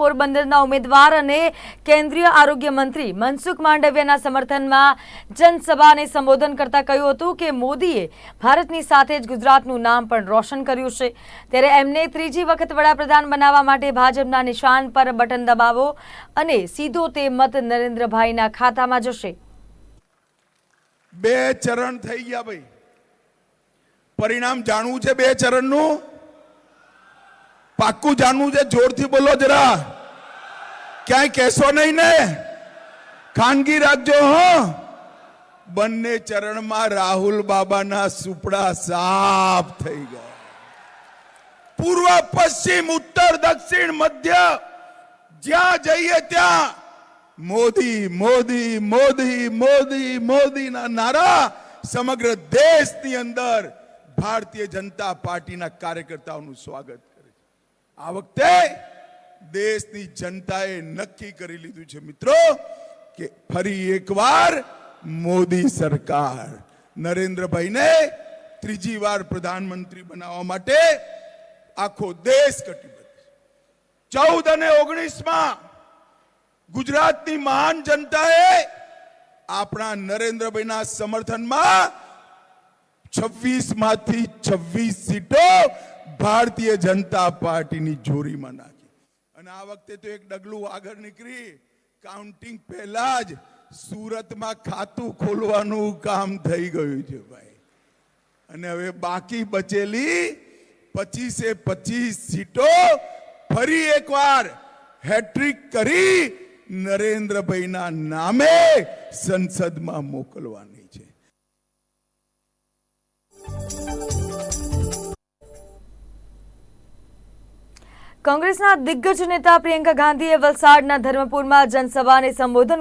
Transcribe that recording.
પોરબંદરના ઉમેદવાર અને કેન્દ્રીય આરોગ્ય મંત્રી મનસુખ માંડવિયાના સમર્થનમાં જનસભાને સંબોધન કરતા કહ્યું હતું કે મોદીએ ભારતની સાથે જ ગુજરાતનું નામ પણ રોશન કર્યું છે. ત્યારે એમને ત્રીજી વખત વડાપ્રધાન બનાવવા માટે ભાજપના નિશાન પર બટન દબાવો અને સીધો તે મત નરેન્દ્રભાઈના ખાતામાં જશે. બે ચરણ થઈ ગયા ભાઈ. પરિણામ જાણવું છે બે ચરણનું? પાક્કું જાણવું છે, જોરથી બોલો જરા. ક્યાંય કહેશો નહીં ને? ખાનગી રાખજો હો? બંને ચરણમાં રાહુલ બાબાના સુપડા સાફ થઈ ગયા. પૂર્વ, પશ્ચિમ, ઉત્તર, દક્ષિણ, મધ્ય, જ્યાં જઈએ ત્યાં મોદી મોદી મોદી મોદી, મોદીના નારા સમગ્ર દેશની અંદર ભારતીય જનતા પાર્ટીના કાર્યકર્તાઓનું સ્વાગત. આ વખતે દેશની જનતાએ નક્કી કરી લીધું છે મિત્રો કે ફરી એકવાર મોદી સરકાર નરેન્દ્રભાઈને ત્રીજી વાર પ્રધાનમંત્રી બનાવવા માટે આખો દેશ કટિબદ્ધ ચૌદ અને ઓગણીસમાં ગુજરાતની મહાન જનતાએ આપણા નરેન્દ્રભાઈના સમર્થનમાં છવ્વીસમાંથી છવ્વીસ સીટો ભારતીય જનતા પાર્ટીની જોરીમાં નાખી. અને આ વખતે તો એક ડગલું આગળ નીકળી. કાઉન્ટિંગ પહેલા જ સુરતમાં ખાતું ખોલવાનું કામ થઈ ગયું છે ભાઈ. અને હવે બાકી બચેલી પચીસે પચીસ સીટો ફરી એકવાર હેટ્રિક કરી નરેન્દ્રભાઈના નામે સંસદમાં મોકલવાની છે. કોંગ્રેસના દિગ્ગજ નેતા પ્રિયંકા ગાંધીએ વલસાડના ધર્મપુરમાં જનસભાને સંબોધન